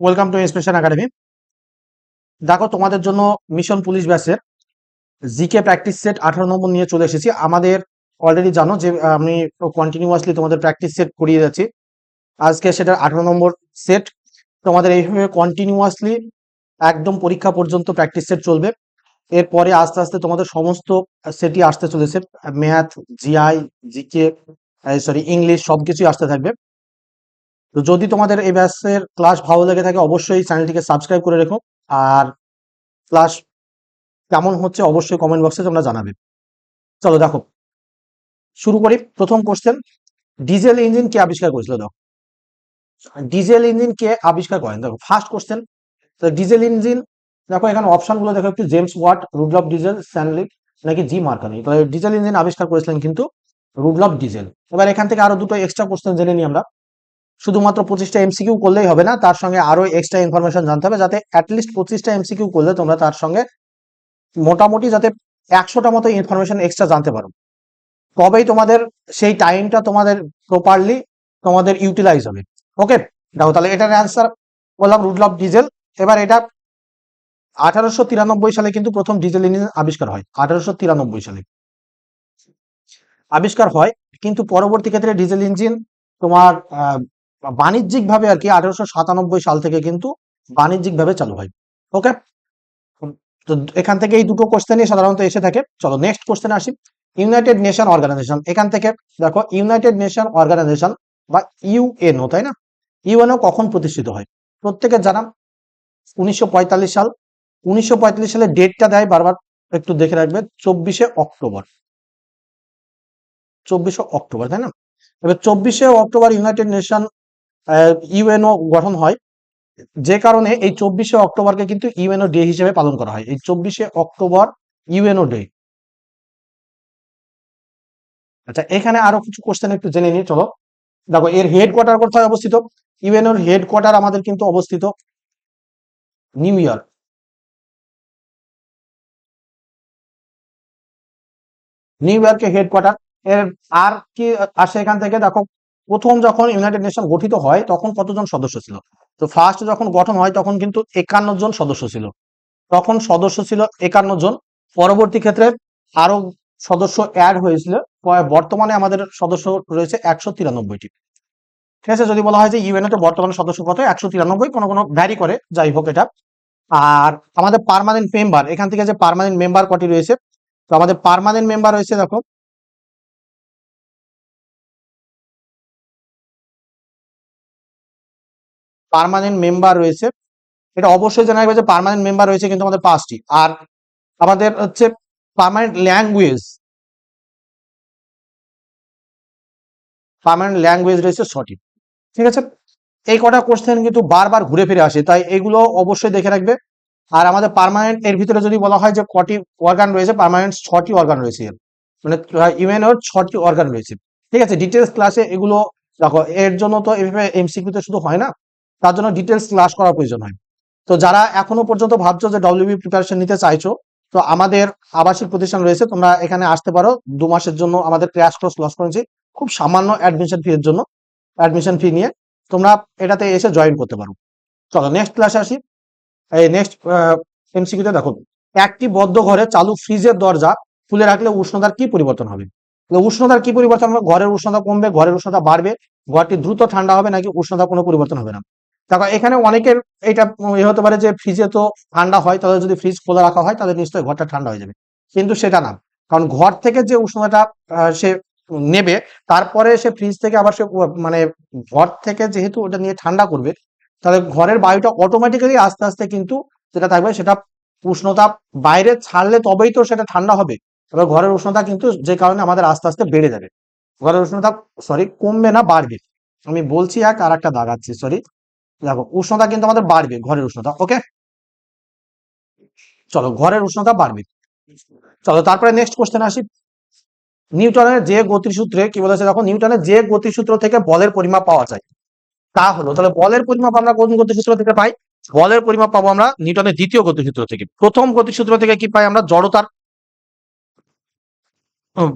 Welcome to inspiration academy দেখো, তোমাদের জন্য মিশন পুলিশ ব্যাচের জিকে প্র্যাকটিস সেট আঠারো নম্বর নিয়ে চলে এসেছি। আমাদের অলরেডি জানো যে আমি কন্টিনিউয়াসলি তোমাদের প্র্যাকটিস সেট করিয়ে যাচ্ছি। আজকে সেটা আঠারো নম্বর সেট তোমাদের এইভাবে কন্টিনিউয়াসলি একদম পরীক্ষা পর্যন্ত প্র্যাকটিস সেট চলবে। এরপরে আস্তে আস্তে তোমাদের সমস্ত সেটই আসতে চলেছে। Math GI GK sorry English সবকিছুই আসতে থাকবে। তো যদি তোমাদের এই ব্যাচের ক্লাস ভালো লেগে থাকে, অবশ্যই চ্যানেলটিকে সাবস্ক্রাইব করে রেখো। আর ক্লাস কেমন হচ্ছে অবশ্যই কমেন্ট বক্সে তোমরা জানাবে। চলো, দেখো। শুরু করি। প্রথম কোশ্চেন ডিজেল ইঞ্জিন কে আবিষ্কার করেছিল? দেখো। ডিজেল ইঞ্জিন কে আবিষ্কার করেন। দেখো ফার্স্ট কোশ্চেন ডিজেল ইঞ্জিন দেখো, এখানে অপশনগুলো দেখো একটু। জেমস ওয়াট রুডলফ ডিজেল স্যানলিক নাকি জি মার্কানি তো ডিজেল ইঞ্জিন আবিষ্কার করেছিলেন কিন্তু রুডলফ ডিজেল এবার এখান থেকে আরও দুটো এক্সট্রা কোশ্চেন জেনে নিই আমরা। শুধুমাত্র পঁচিশটা এমসিকিউ করলেই হবে না, তার সঙ্গে আরও এক্সট্রা ইনফরমেশন জানতে হবে যাতে অ্যাটলিস্ট পঁচিশটা এমসিকিউ করলে তোমরা তার সঙ্গে মোটামুটি যাতে একশোটা মতো ইনফরমেশন এক্সট্রা জানতে পারো। তবেই তোমাদের সেই টাইমটা তোমাদের প্রপারলি তোমাদের ইউটিলাইজ হবে। ওকে দেখো, তাহলে এটার অ্যান্সার বললাম রুডলফ ডিজেল এবার এটা আঠারোশো তিরানব্বই সালে কিন্তু প্রথম ডিজেল ইঞ্জিন আবিষ্কার হয়, আঠারোশো তিরানব্বই সালে। আবিষ্কার হয়, কিন্তু পরবর্তী ক্ষেত্রে ডিজেল ইঞ্জিন তোমার বাণিজ্যিক ভাবে আর কি আঠারোশো সাতানব্বই সাল থেকে কিন্তু বাণিজ্যিক ভাবে চালু হয়। ওকে তো এখান থেকে এই দুটো কোশ্চেনই সাধারণত এসে থাকে। চলো নেক্সট কোশ্চেন আসি। ইউনাইটেড নেশন অর্গানাইজেশন এখান থেকে দেখো ইউনাইটেড নেশন অর্গানাইজেশন বা ইউএনও তাই না? ইউএনও কখন প্রতিষ্ঠিত হয়? প্রত্যেকের জানা, উনিশশো সাল। উনিশশো পঁয়তাল্লিশ সালে ডেটটা দেয় বারবার, একটু দেখে রাখবে, চব্বিশে অক্টোবর। চব্বিশে অক্টোবর, তাই না? এবার চব্বিশে অক্টোবর ইউনাইটেড নেশন ইউএনও গঠন হয়। যে কারণে এই চব্বিশে অক্টোবরকে কিন্তু ইউএনও ডে হিসেবে পালন করা হয়। এই চব্বিশে অক্টোবর ইউএনও ডে। আচ্ছা এখানে আরও কিছু কোশ্চেন একটু জেনে নিই, চলো। দেখো, এর হেডকোয়ার্টার কোথায় অবস্থিত? ইউএনওর হেডকোয়ার্টার আমাদের কিন্তু অবস্থিত নিউ ইয়র্ক। নিউ ইয়র্কে হেডকোয়ার্টার এর আর কি আসে এখান থেকে? দেখো প্রথম যখন ইউনাইটেড নেশন গঠিত হয়, তখন কতজন সদস্য ছিল? তো ফার্স্ট যখন গঠন হয়, তখন কিন্তু একান্ন জন সদস্য ছিল। তখন সদস্য ছিল একান্ন জন। পরবর্তী ক্ষেত্রে আরও সদস্য অ্যাড হয়েছিল। বর্তমানে আমাদের সদস্য রয়েছে একশো তিরানব্বইটি। ঠিক আছে, যদি বলা হয় যে ইউএনএ বর্তমানে সদস্য কত? একশো তিরানব্বই, কোনো কোনো ভ্যারি করে, যাই হোক এটা। আর আমাদের পার্মানেন্ট মেম্বার এখান থেকে যে পার্মানেন্ট মেম্বার কটি রয়েছে? তো আমাদের পার্মানেন্ট মেম্বার রয়েছে, দেখো পার্মানেন্ট মেম্বার রয়েছে। এটা অবশ্যই জানা যাবে যে পার্মানেন্ট মেম্বার রয়েছে কিন্তু আমাদের পাঁচটি। আর আমাদের হচ্ছে পার্মানেন্ট ল্যাঙ্গুয়েজ পার্মানেন্ট ল্যাঙ্গুয়েজ রয়েছে ছটি ঠিক আছে? এই কটা কোশ্চেন কিন্তু বারবার ঘুরে ফিরে আসে, তাই এগুলো অবশ্যই দেখে রাখবে। আর আমাদের পারমানেন্ট এর ভিতরে যদি বলা হয় যে কটি অর্গান রয়েছে পারমানেন্ট ছটি অর্গান রয়েছে। মানে ইউএনওর ছটি অর্গান রয়েছে। ঠিক আছে? ডিটেলস ক্লাসে এগুলো দেখো, এর জন্য তো এভাবে এমসিকিউতে শুধু হয় না। তার জন্য ডিটেলস ক্লাস করার প্রয়োজন হয়। তো যারা এখনও পর্যন্ত ভাবছ যে ডব্লিউবি প্রিপারেশন নিতে চাইছো, তো আমাদের আবাসিক প্রতিষ্ঠান রয়েছে, তোমরা এখানে আসতে পারো। দু মাসের জন্য আমাদের ক্র্যাশ কোর্স লস করেছি। খুব সামান্য অ্যাডমিশন ফি এর জন্য অ্যাডমিশন ফি নিয়ে। তোমরা এটাতে এসে জয়েন করতে পারো। চলো নেক্সট ক্লাসে আসি। এই নেক্সট এমসিকিউতে দেখো। একটি বদ্ধ ঘরে চালু ফ্রিজের দরজা খুলে রাখলে উষ্ণতার কি পরিবর্তন হবে? উষ্ণতার কি পরিবর্তন হবে? ঘরের উষ্ণতা কমবে, ঘরের উষ্ণতা বাড়বে। ঘরটি দ্রুত ঠান্ডা হবে, নাকি উষ্ণতা কোনো পরিবর্তন হবে না? দেখো, এখানে অনেকের এটা এ হতে পারে যে ফ্রিজে তো ঠান্ডা হয়, তাদের যদি ফ্রিজ খোলা রাখা হয়, তাহলে নিশ্চয়ই ঘরটা ঠান্ডা হয়ে যাবে। কিন্তু সেটা না। কারণ ঘর থেকে যে উষ্ণতাটা সে নেবে, তারপরে সে ফ্রিজ থেকে আবার সে মানে ঘর থেকে যেহেতু ওটা নিয়ে ঠান্ডা করবে, তাহলে ঘরের বায়ুটা অটোমেটিক্যালি আস্তে আস্তে কিন্তু যেটা থাকবে সেটা উষ্ণতা বাইরে ছাড়লে তবেই তো সেটা ঠান্ডা হবে। তবে ঘরের উষ্ণতা কিন্তু যে কারণে আমাদের আস্তে আস্তে বেড়ে যাবে। ঘরের উষ্ণতা সরি কমবে না, বাড়বে। আমি বলছি এক আর একটা দাগাচ্ছি সরি দেখো, উষ্ণতা কিন্তু আমাদের বাড়বে, ঘরের উষ্ণতা ওকে চলো, ঘরের উষ্ণতা বাড়বে। চলো, তারপরে নেক্সট কোশ্চেন আসি। নিউটনের যে গতিসূত্রে, কি বলেছে দেখো, নিউটনের যে গতিসূত্র থেকে বলের পরিমাপ পাওয়া যায়, তা হলো, তাহলে বলের পরিমাপ আমরা কোন গতিসূত্র থেকে পাই? বলের পরিমাপ পাবো আমরা নিউটনের দ্বিতীয় গতিসূত্র থেকে। প্রথম গতিসূত্র থেকে কি পাই আমরা? জড়তার।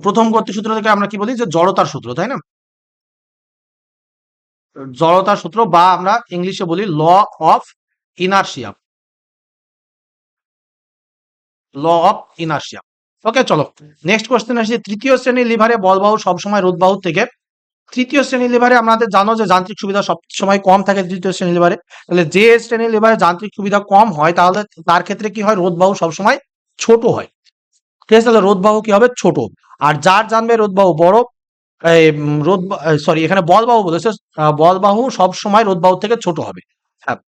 প্রথম গতিসূত্র থেকে আমরা কি বলি? যে জড়তার সূত্র, তাই না? জড়তার সূত্র বা আমরা ইংলিশে বলি law of inertia law of inertia okay, চলো। নেক্সট কোয়েশ্চেন আসছে, তৃতীয় শ্রেণির লিভারে বলবাহু সবসময় রোধবাহু থেকে। তৃতীয় শ্রেণির লিভারে আমাদের জানো যে যান্ত্রিক সুবিধা সব সময় কম থাকে তৃতীয় শ্রেণির লিভারে। তাহলে যে শ্রেণির লিভারে যান্ত্রিক সুবিধা কম হয়, তাহলে তার ক্ষেত্রে কি হয়? রোধবাহু সবসময় ছোট হয়। ঠিক আছে? তাহলে রোধবাহু কি হবে? ছোট। আর যার জানবে রোধবাহু বড়। রোধ সরি এখানে বলবাহু বলেছে বলবাহু সব সময় রোধবাহু থেকে ছোট হবে। হ্যাঁ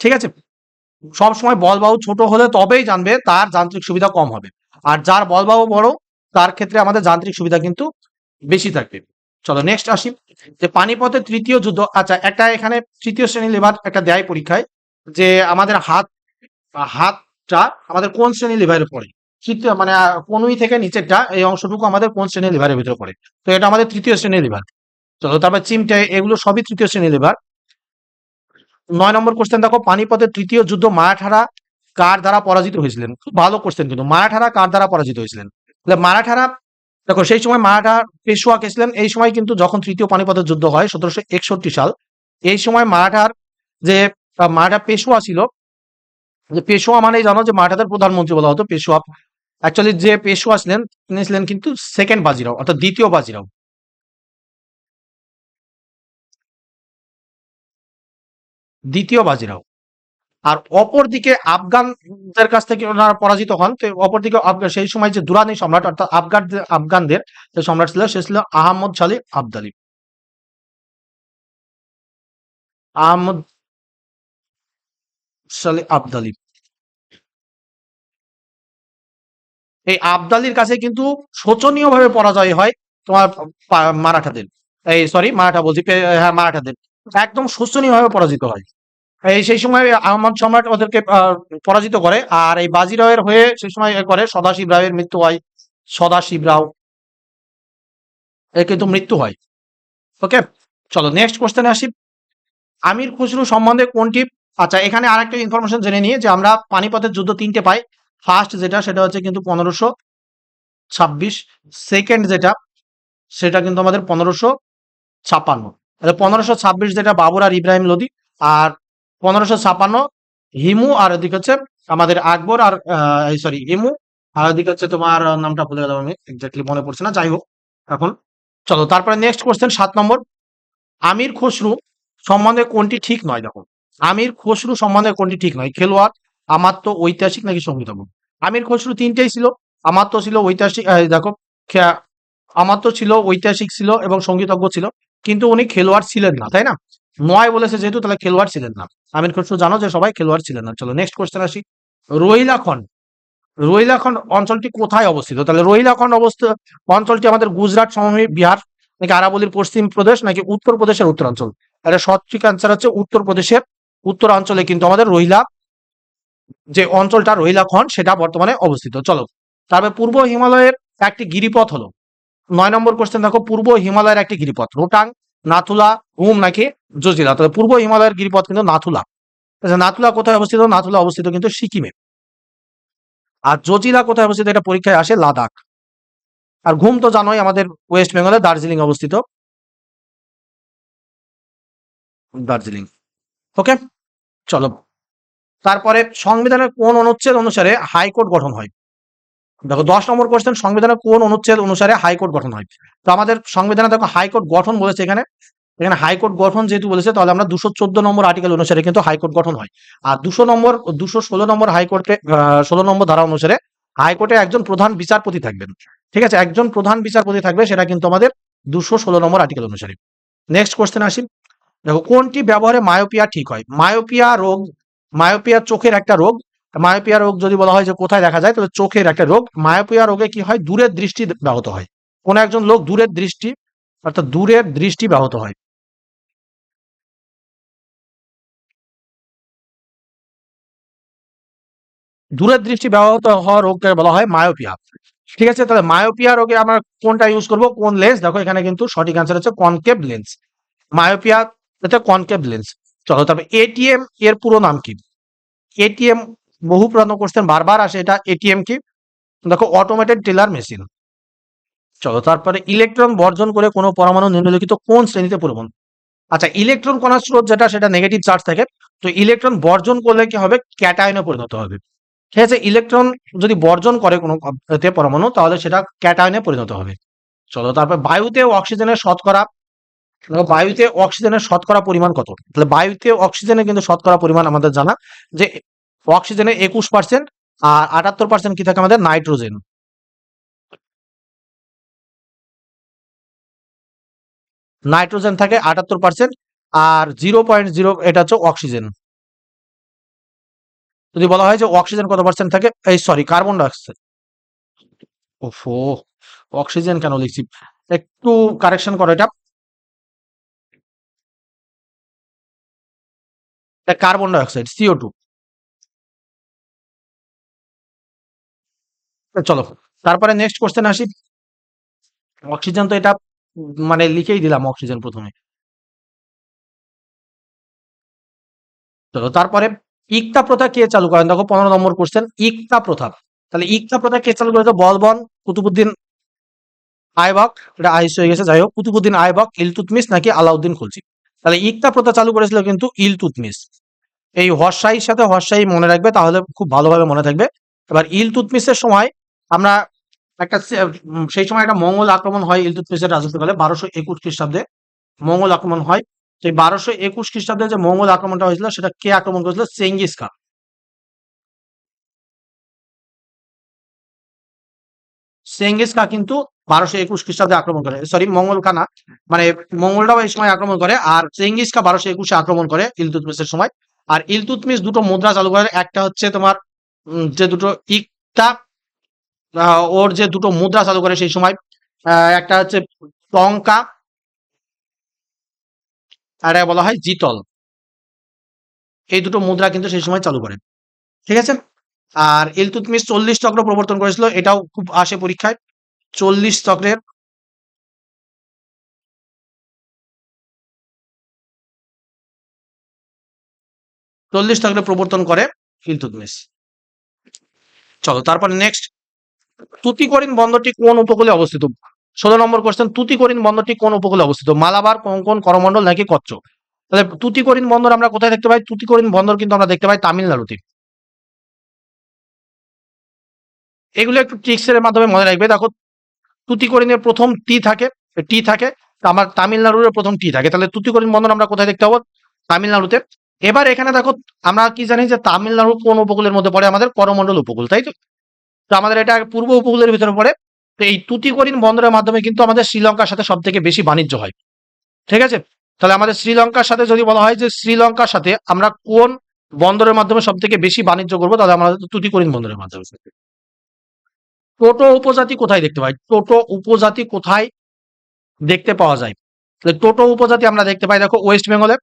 ঠিক আছে? সব সময় বলবাহু ছোট হলে তবেই জানবে তার যান্ত্রিক সুবিধা কম হবে। আর যার বলবাহু বড়, তার ক্ষেত্রে আমাদের যান্ত্রিক সুবিধা কিন্তু বেশি থাকবে। চলো নেক্সট আসি। যে পানিপথের তৃতীয় যুদ্ধ আচ্ছা একটা এখানে তৃতীয় শ্রেণির লিভার একটা দেয় পরীক্ষায় যে আমাদের হাত, হাতটা আমাদের কোন শ্রেণির লিভারে পড়ে? তৃতীয় মানে কনুই থেকে নিচেরটা এই অংশটুকু আমাদের কোন শ্রেণির লিভারের ভিতরে পড়ে? তো এটা আমাদের তৃতীয় শ্রেণির লিভার চলো, তারপর চিমটে, এগুলো সবই তৃতীয় শ্রেণির লিভার নয় নম্বর কোশ্চেন দেখো, পানিপথের তৃতীয় যুদ্ধ মারাঠারা কার দ্বারা পরাজিত হয়েছিলেন? খুব ভালো কোশ্চেন কিন্তু, মারাঠারা কার দ্বারা পরাজিত হয়েছিলেন? তাহলে মারাঠারা, দেখো, সেই সময় মারাঠা পেশোয়া কে ছিলেন এই সময় কিন্তু যখন তৃতীয় পানিপথের যুদ্ধ হয়, সতেরোশো একষট্টি সাল, এই সময় মারাঠার যে মারাঠা পেশোয়া ছিল, যে পেশোয়া মানে জানো যে মারাঠাদের প্রধানমন্ত্রী বলা হতো, পেশোয়া অ্যাকচুয়ালি যে পেশোয়া ছিলেন তিনি ছিলেন কিন্তু সেকেন্ড বাজিরাও, অর্থাৎ দ্বিতীয় বাজিরাও। দ্বিতীয় বাজিরাও। আর অপরদিকে আফগানদের কাছ থেকে ওনারা পরাজিত হন, তো অপরদিকে সেই সময় যে দুরানি সম্রাট, অর্থাৎ আফগান আফগানদের যে সম্রাট ছিল, সে ছিল আহমদ শালী আবদালি। আহমদ শালী আবদালি। এই আবদালির কাছে কিন্তু শোচনীয়ভাবে পরাজয় হয় তোমার মারাঠাদের এই সরি মারাঠা বলছি হ্যাঁ মারাঠাদের একদম শোচনীয়ভাবে পরাজিত হয়। এই, সেই সময় আহমদ সম্রাট ওদেরকে পরাজিত করে আর এই বাজিরাওয়ের হয়ে সেই সময় করে সদাশিব রায়ের মৃত্যু হয়। সদাশিব রাও। এর কিন্তু মৃত্যু হয়। ওকে, চলো নেক্সট কোশ্চেনে আসি। আমির খুসরু সম্বন্ধে কোনটি? আচ্ছা এখানে আরেকটা ইনফরমেশন জেনে নিয়ে যে আমরা পানিপথের যুদ্ধ তিনটে পাই। ফার্স্ট যেটা, সেটা হচ্ছে কিন্তু পনেরোশো ছাব্বিশ। সেকেন্ড যেটা, সেটা কিন্তু আমাদের পনেরোশো ছাপ্পান্ন তাহলে পনেরোশো ছাব্বিশ যেটা, বাবুর আর ইব্রাহিম লোদি। আর পনেরোশো ছাপ্পান্ন হিমু আর এদিকে হচ্ছে আমাদের আকবর আর সরি হিমু। আর এদিকে হচ্ছে তোমার নামটা ভুলে গেলাম আমি এক্স্যাক্টলি মনে পড়ছে না, যাই হোক, এখন চলো। তারপরে নেক্সট কোশ্চেন সাত নম্বর। আমির খসরু সম্বন্ধে কোনটি ঠিক নয়? দেখো, আমির খসরু সম্বন্ধে কোনটি ঠিক নয়? খেলোয়াড় আমাত্ম ঐতিহাসিক নাকি সঙ্গীতজ্ঞ আমির খসরু তিনটেই ছিল। আমাত্ম ছিল ঐতিহাসিক দেখো খে- আমাত্ম ছিল ঐতিহাসিক ছিল এবং সঙ্গীতজ্ঞ ছিল। কিন্তু উনি খেলোয়াড় ছিলেন না, তাই না? নয় বলেছে যেহেতু তাহলে খেলোয়াড় ছিলেন না। আমির খসরু জানো যে সবাই খেলোয়াড় ছিলেন না। চলো নেক্সট কোশ্চেন আসি। রোহিলাখন্ড রোহিলাখন্ড অঞ্চলটি কোথায় অবস্থিত? তাহলে রোহিলাখন্ড অবস্থিত অঞ্চলটি আমাদের গুজরাট, সমভূমি, বিহার, নাকি আরাবলির পশ্চিম প্রদেশ, নাকি উত্তর প্রদেশের উত্তরাঞ্চল? এটা সঠিক অ্যান্সার হচ্ছে উত্তর প্রদেশের উত্তরাঞ্চলে। কিন্তু আমাদের রোহিলা যে অঞ্চলটা রোহিলাখন্ড সেটা বর্তমানে অবস্থিত। চলো, তারপরে পূর্ব হিমালয়ের একটি গিরিপথ হলো। নয় নম্বর কোশ্চেন দেখো, পূর্ব হিমালয়ের একটি গিরিপথ, রোটাং, নাথুলা হুম নাকি জজিলা। তবে পূর্ব হিমালয়ের গিরিপথ কিন্তু নাথুলা। নাথুলা কোথায় অবস্থিত? নাথুলা অবস্থিত কিন্তু সিকিমে। আর জজিলা কোথায় অবস্থিত? এটা পরীক্ষায় আসে লাদাখ। আর ঘুম তো জানোই, আমাদের ওয়েস্ট বেঙ্গলে দার্জিলিং অবস্থিত। দার্জিলিং। ওকে, চলো। তারপরে সংবিধানের কোন অনুচ্ছেদ অনুসারে হাইকোর্ট গঠন হয়। দেখো, দশ নম্বর কোশ্চেন সংবিধানের কোন অনুচ্ছেদ অনুসারে হাইকোর্ট গঠন হয়? তো আমাদের সংবিধানে দেখো, হাইকোর্ট গঠন বলেছে এখানে। এখানে হাইকোর্ট গঠন যেহেতু বলেছে, তাহলে আমরা দুশো চোদ্দ নম্বর আর্টিকেল অনুসারে কিন্তু হাইকোর্ট গঠন হয়। আর দুশো নম্বর, দুশো ষোলো নম্বর হাইকোর্টে ষোলো নম্বর ধারা অনুসারে হাইকোর্টে একজন প্রধান বিচারপতি থাকবেন। ঠিক আছে, একজন প্রধান বিচারপতি থাকবে, সেটা কিন্তু আমাদের দুশো ষোলো নম্বর আর্টিকেল অনুসারে। নেক্সট কোশ্চেন আসি। দেখো, কোনটি ব্যবহারে মায়োপিয়া ঠিক হয়? মায়োপিয়া রোগ মায়োপিয়া চোখের একটা রোগ। মায়োপিয়া রোগ যদি বলা হয় যে কোথায় দেখা যায় তবে চোখের একটা রোগ। মায়োপিয়া রোগে কি হয়? দূরের দৃষ্টি ব্যাহত হয়। কোন একজন লোক দূরের দৃষ্টি, অর্থাৎ দূরের দৃষ্টি ব্যাহত হয়। দূরের দৃষ্টি ব্যাহত হওয়া রোগকে বলা হয় মায়োপিয়া। ঠিক আছে, তাহলে মায়োপিয়া রোগে আমরা কোনটা ইউজ করব? কোন লেন্স দেখো এখানে কিন্তু সঠিক অ্যান্সার হচ্ছে কনকেভ লেন্স মায়োপিয়া, এটা কনকেভ লেন্স চলো, তবে এটিএম এর পুরো নাম কি? এটিএম বহু পুরানো কোশ্চেন বারবার আসে এটা এটিএম কি? দেখো অটোমেটেড টেলার মেশিন চলো, তারপরে ইলেকট্রন বর্জন করে কোনো পরমাণু নিম্নলিখিত কোন শ্রেণীতে পরিবহন আচ্ছা ইলেকট্রন কণার স্রোত যেটা, সেটা নেগেটিভ চার্জ থাকে। তো ইলেকট্রন বর্জন করলে কি হবে? ক্যাটায়নে পরিণত হবে। ঠিক আছে ইলেকট্রন যদি বর্জন করে কোনো পরমাণু, তাহলে সেটা ক্যাটায়নে পরিণত হবে। চলো, তারপর বায়ুতে অক্সিজেনের শতকরা বায়ুতে অক্সিজেনের শতকরা পরিমাণ কত? তাহলে বায়ুতে অক্সিজেনের কিন্তু শতকরা পরিমাণ আমাদের জানা, যে অক্সিজেনের একুশ পার্সেন্ট আর আটাত্তর পার্সেন্ট কি থাকে আমাদের? নাইট্রোজেন। নাইট্রোজেন থাকে আটাত্তর পার্সেন্ট আর জিরো পয়েন্ট জিরো এটা হচ্ছে অক্সিজেন। যদি বলা হয় যে অক্সিজেন কত পার্সেন্ট থাকে? এই সরি, কার্বন ডাইঅক্সাইড। ওফো, অক্সিজেন কেন লিখছি? একটু কারেকশন করো এটা। কার্বন ডাইঅক্সাইড সিও টু চলো, তারপরে নেক্সট কোশ্চেন আসি। অক্সিজেন তো এটা মানে লিখেই দিলাম অক্সিজেন প্রথমে। চলো, তারপরে ইকতা প্রথা কে চালু করেন? দেখো, পনেরো নম্বর কোশ্চেন ইকতা প্রথা। তাহলে ইকতা প্রথা কে চালু করেছে বলবন, কুতুবুদ্দিন আইবক, এটা আইস হয়ে গেছে, যাই হোক, কুতুবুদ্দিন আইবক ইলতুতমিস নাকি আলাউদ্দিন খুলছি তাহলে ইকতা প্রথা চালু করেছিল কিন্তু ইলতুতমিস এই হর্ষাইয়ের সাথে হর্ষাই মনে রাখবে, তাহলে খুব ভালোভাবে মনে থাকবে। এবার ইলতুতমিসের সময় আমরা একটা সেই সময় একটা মঙ্গল আক্রমণ হয় ইলতুতমিসের রাজত্বকালে, বারোশো একুশ খ্রিস্টাব্দে। মঙ্গল আক্রমণ হয়। এই বারোশো একুশ খ্রিস্টাব্দে যে মঙ্গল আক্রমণটা হয়েছিল, সেটা কে আক্রমণ করেছিল? Genghis Khan. চেঙ্গিস খান কিন্তু বারোশো একুশ খ্রিস্টাব্দে আক্রমণ করে। সরি মঙ্গল খানা মানে মঙ্গলটাও এই সময় আক্রমণ করে আর চেঙ্গিস খা বারোশো একুশে আক্রমণ করে ইলতুতমিসের সময়। আর ইলতুতমিস দুটো মুদ্রা চালু করে, একটা হচ্ছে তোমার যে দুটো ইকটা ওর যে দুটো মুদ্রা চালু করে সেই সময় একটা হচ্ছে টঙ্কা আর বলা হয় জিতল। এই দুটো মুদ্রা কিন্তু সেই সময় চালু করে। ঠিক আছে? আর ইলতুতমিস চল্লিশ চক্র প্রবর্তন করেছিল, এটাও খুব আসে পরীক্ষায়। চল্লিশ চক্রের চল্লিশ চক্রের প্রবর্তন করে ইলতুতমিস চলো, তারপর নেক্সট তুতিকরিন বন্দরটি কোন উপকূলে অবস্থিত? ষোলো নম্বর কোশ্চেন তুতিকরিন বন্দরটি কোন উপকূলে অবস্থিত? মালাবার, কোঙ্কন, করমণ্ডল নাকি কচ্ছ তাহলে তুতিকরিন বন্দর আমরা কোথায় দেখতে পাই? তুতিকরিন বন্দর কিন্তু আমরা দেখতে পাই তামিলনাড়ুতে। এগুলো একটু ট্রিক্সের মাধ্যমে মনে রাখবে। দেখো তুতিকরিনের প্রথম টি থাকে টি থাকে আমার তামিলনাড়ুর প্রথম টি থাকে। তাহলে তুতিকরিন বন্দর আমরা কোথায় দেখতে পাবো? তামিলনাড়ুতে। এবার এখানে দেখো, আমরা কি জানি যে তামিলনাড়ু কোন উপকূলের মধ্যে পড়ে? আমাদের করমণ্ডল উপকূল, তাই তো? তো আমাদের এটা পূর্ব উপকূলের ভিতরে পড়ে। তো এই তুতিকরিন বন্দরের মাধ্যমে কিন্তু আমাদের শ্রীলঙ্কার সাথে সব থেকে বেশি বাণিজ্য হয়। ঠিক আছে? তাহলে আমাদের শ্রীলঙ্কার সাথে যদি বলা হয় যে শ্রীলঙ্কার সাথে আমরা কোন বন্দরের মাধ্যমে সব থেকে বেশি বাণিজ্য করব, তাহলে আমাদের তুতিকরিন বন্দরের মাধ্যমে। টোটো উপজাতি কোথায় দেখতে পাই? টোটো উপজাতি কোথায় দেখতে পাওয়া যায়? টোটো উপজাতি আমরা দেখতে পাই, দেখো ওয়েস্ট বেঙ্গলে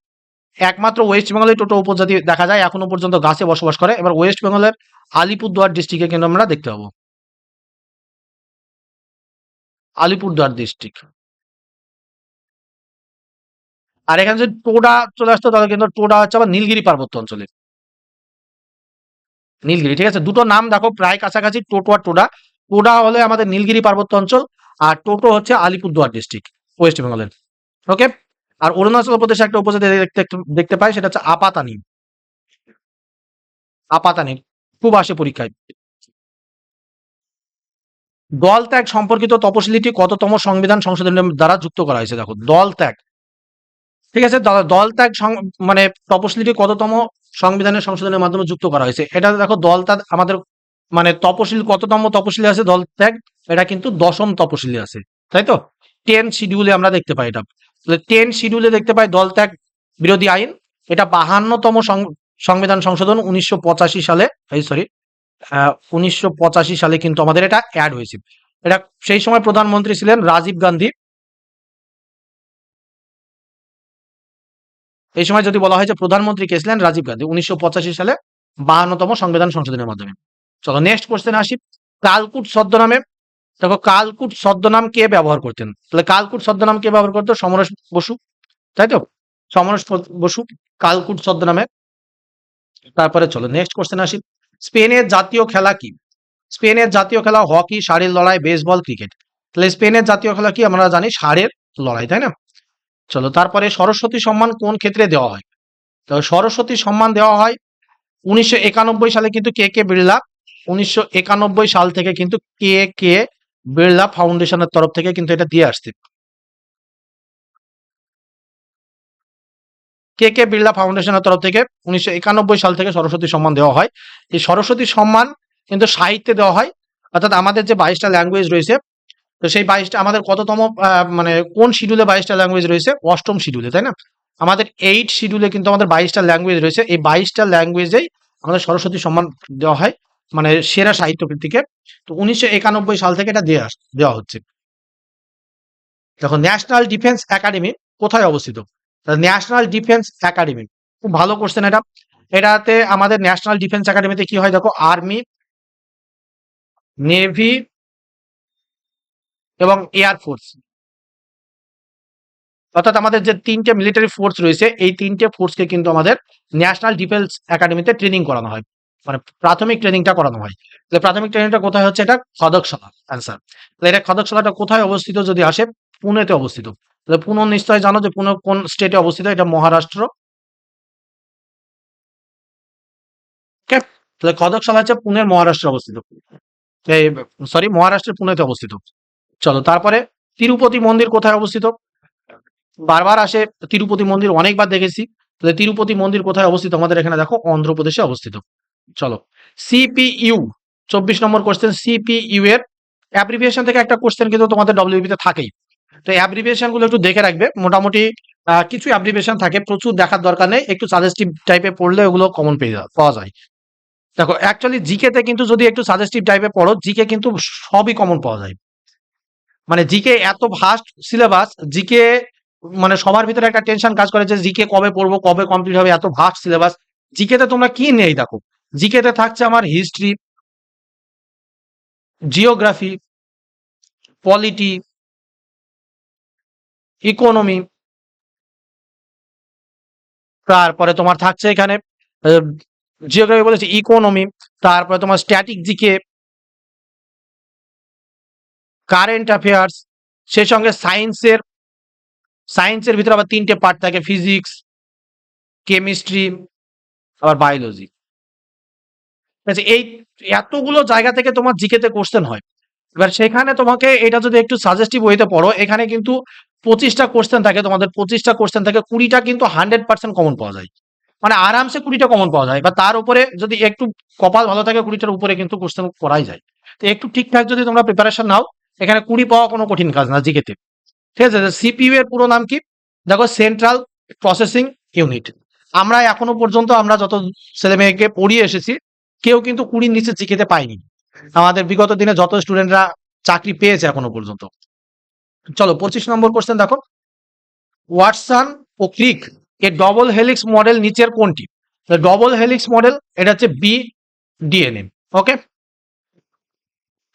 একমাত্র ওয়েস্ট বেঙ্গলে টোটো উপজাতি দেখা যায়, এখনও পর্যন্ত গাছে বসবাস করে। এবার ওয়েস্ট বেঙ্গলের আলিপুরদুয়ার ডিস্ট্রিক্টে কিন্তু আমরা দেখতে পাবো। আলিপুরদুয়ার ডিস্ট্রিক্ট আর এখানে যদি টোডা চলে আসতো, তাহলে কিন্তু টোডা হচ্ছে আবার নীলগিরি পার্বত্য অঞ্চলে। নীলগিরি, ঠিক আছে? দুটো নাম দেখো, প্রায় কাছাকাছি টোটো আর টোডা। টোডা হলে আমাদের নীলগিরি পার্বত্য অঞ্চল, আর টোটো হচ্ছে আলিপুরদুয়ার ডিস্ট্রিক্ট ওয়েস্ট বেঙ্গলের ওকে আর অরুণাচল প্রদেশে একটা উপজাতি দেখতে পাই, সেটা হচ্ছে আপাতানি। আপাতানি, খুব আসে পরীক্ষায়। দল ত্যাগ সম্পর্কিত তপশিলিটি কততম সংবিধান সংশোধনের দ্বারা যুক্ত করা হয়েছে, দেখো, দল ত্যাগ। ঠিক আছে? দল ত্যাগ মানে তপশিলিটি কততম সংবিধানের সংশোধনের মাধ্যমে যুক্ত করা হয়েছে? এটা দেখো, দল ত্যাগ আমাদের মানে তপশিল কততম তপশিলি আছে? দল ত্যাগ এটা কিন্তু দশম তপশিলি আছে, তাই তো? টেন শিডিউলে আমরা দেখতে পাই এটা। টেন শিডিউলে দেখতে পাই দল ত্যাগ বিরোধী আইন, এটা বাহান্নতম সংবিধান সংশোধন উনিশশো পঁচাশি সালে, এই সরি উনিশশো পঁচাশি সালে কিন্তু আমাদের এটা অ্যাড হয়েছে। এটা সেই সময় প্রধানমন্ত্রী ছিলেন রাজীব গান্ধী। এই সময় যদি বলা হয় যে প্রধানমন্ত্রী কে ছিলেন? রাজীব গান্ধী, উনিশশো পঁচাশি সালে বাহান্নতম সংবিধান সংশোধনের মাধ্যমে। চলো নেক্সট কোশ্চেন আসি। কালকুট ছদ্মনামে। দেখো কালকুট ছদ্মনাম কে ব্যবহার করতেন? তাহলে কালকুট ছদ্মনাম কে ব্যবহার করতো? সমরেশ বসু, তাই তো? সমরেশ বসু কালকুট ছদ্মনামে। তারপরে চলো নেক্সট কোশ্চেন আসি। স্পেনের জাতীয় খেলা কি? স্পেনের জাতীয় খেলা হকি ষাঁড়ের লড়াই বেসবল ক্রিকেট তাহলে স্পেনের জাতীয় খেলা কি? আমরা জানি ষাঁড়ের লড়াই, তাই না? চলো, তারপরে সরস্বতী সম্মান কোন ক্ষেত্রে দেওয়া হয়? তো সরস্বতী সম্মান দেওয়া হয় উনিশশো একানব্বই সালে কিন্তু কে কে বিড়লা উনিশশো একানব্বই সাল থেকে কিন্তু কে কে বিড়লা ফাউন্ডেশনের তরফ থেকে কিন্তু এটা দিয়ে আসছে। কে কে বিড়লা ফাউন্ডেশনের তরফ থেকে উনিশশো একানব্বই সাল থেকে সরস্বতী সম্মান দেওয়া হয়। এই সরস্বতী সম্মান কিন্তু সাহিত্যে দেওয়া হয়, অর্থাৎ আমাদের যে বাইশটা ল্যাঙ্গুয়েজ রয়েছে, তো সেই বাইশটা আমাদের কততম মানে কোন শিডিউলে বাইশটা ল্যাঙ্গুয়েজ রয়েছে? অষ্টম শিডিউলে তাই না? আমাদের এইট শিডিউলে কিন্তু আমাদের বাইশটা ল্যাঙ্গুয়েজ রয়েছে। এই বাইশটা ল্যাঙ্গুয়েজেই আমাদের সরস্বতী সম্মান দেওয়া হয়। মানে সেরা সাহিত্য কৃতিকে তো উনিশশো একানব্বই সাল থেকে এটা দেওয়া দেওয়া হচ্ছে। দেখো ন্যাশনাল ডিফেন্স একাডেমি কোথায় অবস্থিত? ন্যাশনাল ডিফেন্স একাডেমি খুব ভালো কোশ্চেন এটা। এটাতে আমাদের ন্যাশনাল ডিফেন্স একাডেমিতে কি হয় দেখো আর্মি নেভি এবং এয়ার ফোর্স অর্থাৎ আমাদের যে তিনটে মিলিটারি ফোর্স রয়েছে, এই তিনটে ফোর্সকে কিন্তু আমাদের ন্যাশনাল ডিফেন্স একাডেমিতে ট্রেনিং করানো হয়। মানে প্রাথমিক ট্রেনিংটা করানো হয়। তাহলে প্রাথমিক ট্রেনিংটা কোথায় হচ্ছে? এটা খদকশালা অ্যান্সার তাহলে এটা খদকশালাটা কোথায় অবস্থিত যদি আসে? পুনেতে অবস্থিত। তাহলে পুনে নিশ্চয় জানো যে পুনে কোন স্টেটে অবস্থিত? এটা মহারাষ্ট্র। তাহলে খদকশালা হচ্ছে পুনের মহারাষ্ট্রে অবস্থিত। সরি মহারাষ্ট্রের পুনেতে অবস্থিত। চলো, তারপরে তিরুপতি মন্দির কোথায় অবস্থিত? বারবার আসে, তিরুপতি মন্দির অনেকবার দেখেছি। তাহলে তিরুপতি মন্দির কোথায় অবস্থিত? আমাদের এখানে দেখো, অন্ধ্রপ্রদেশে অবস্থিত। চলো। সিপিইউ চব্বিশ নম্বর কোশ্চেন সিপিইউ এর অ্যাব্রিভিয়েশন থেকে একটা কোশ্চেন কিন্তু তোমাদের ডব্লিউবি তে থাকেই। তো অ্যাব্রিভিয়েশনগুলো একটু দেখে রাখবে। মোটামুটি কিছু অ্যাব্রিভিয়েশন থাকে, প্রচুর দেখার দরকার নেই। একটু সাজেস্টিভ টাইপে পড়লে ওগুলো কমন পেয়ে পাওয়া যায়। দেখো অ্যাকচুয়ালি জিকে তে কিন্তু যদি একটু সাজেস্টিভ টাইপে পড়ো জিকে কিন্তু সবই কমন পাওয়া যায়। মানে জিকে এত ভাস্ট সিলেবাস জিকে মানে সবার ভিতরে একটা টেনশন কাজ করে যে জিকে কবে পড়ব, কবে কমপ্লিট হবে, এত ভাস্ট সিলেবাস জিকে তে তোমরা কি নেই দেখো। জিকে তে থাকছে আমার হিস্ট্রি জিওগ্রাফি পলিটি ইকোনমি তারপরে তোমার থাকছে এখানে জিওগ্রাফি বলেছে ইকোনমি তারপরে তোমার স্ট্যাটিক জিকে কারেন্ট অ্যাফেয়ার্স সেই সঙ্গে সায়েন্সের সায়েন্সের ভিতরে আবার তিনটে পার্ট থাকে ফিজিক্স কেমিস্ট্রি আবার বায়োলজি এই এতগুলো জায়গা থেকে তোমার জিকেতে কোশ্চেন হয়। এবার সেখানে তোমাকে এটা যদি একটু সাজেস্টিভ ওয়েতে পড়ো, এখানে কিন্তু পঁচিশটা কোশ্চেন থাকে, তোমাদের পঁচিশটা কোশ্চেন থাকে কুড়িটা কিন্তু হান্ড্রেড পার্সেন্ট কমন পাওয়া যায়। মানে আরামসে কুড়িটা কমন পাওয়া যায়, বা তার উপরে যদি একটু কপাল ভালো থাকে, কুড়িটার উপরে কিন্তু কোশ্চেন করাই যায়। তো একটু ঠিকঠাক যদি তোমরা প্রিপারেশন নাও, এখানে কুড়ি পাওয়া কোনো কঠিন কাজ না জিকেতে। ঠিক আছে সিপিইউ এর পুরো নাম কি? দেখো সেন্ট্রাল প্রসেসিং ইউনিট আমরা এখনও পর্যন্ত আমরা যত ছেলে মেয়েকে পড়িয়ে এসেছি কেউ কিন্তু কুড়ির নিচে জিকেতে পায়নি। আমাদের বিগত দিনে যত স্টুডেন্টরা চাকরি পেয়েছে এখনও পর্যন্ত। চলো, পঁচিশ নম্বর কোশ্চেন দেখো। ওয়াটসন ও ক্রিক এর ডবল হেলিক্স মডেল নিচের কোনটি? ডবল হেলিক্স মডেল এটা হচ্ছে বি ডিএনএ ওকে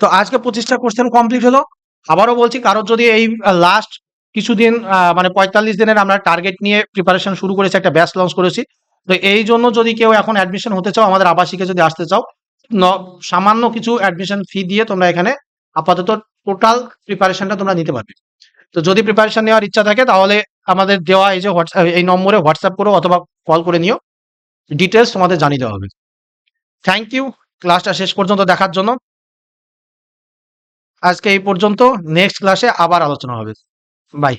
তো আজকে পঁচিশটা কোশ্চেন কমপ্লিট হলো। আবারও বলছি কারোর যদি এই লাস্ট কিছুদিন মানে পঁয়তাল্লিশ দিনের আমরা টার্গেট নিয়ে প্রিপারেশন শুরু করেছি, একটা ব্যাচ লঞ্চ করেছি তো এই জন্য যদি কেউ এখন অ্যাডমিশন হতে চাও, আমাদের আবাসিকে যদি আসতে চাও সামান্য কিছু অ্যাডমিশন ফি দিয়ে তোমরা এখানে আপাতত টোটাল প্রিপারেশনটা তোমরা নিতে পারবে। তো যদি প্রিপারেশন নেওয়ার ইচ্ছা থাকে, তাহলে আমাদের দেওয়া এই যে হোয়াটসঅ্যাপ এই নম্বরে হোয়াটসঅ্যাপ করো অথবা কল করে নিও। ডিটেলস তোমাদের জানিয়ে দেওয়া হবে। থ্যাংক ইউ ক্লাসটা শেষ পর্যন্ত দেখার জন্য। আজকে এই পর্যন্ত। নেক্সট ক্লাসে আবার আলোচনা হবে। বাই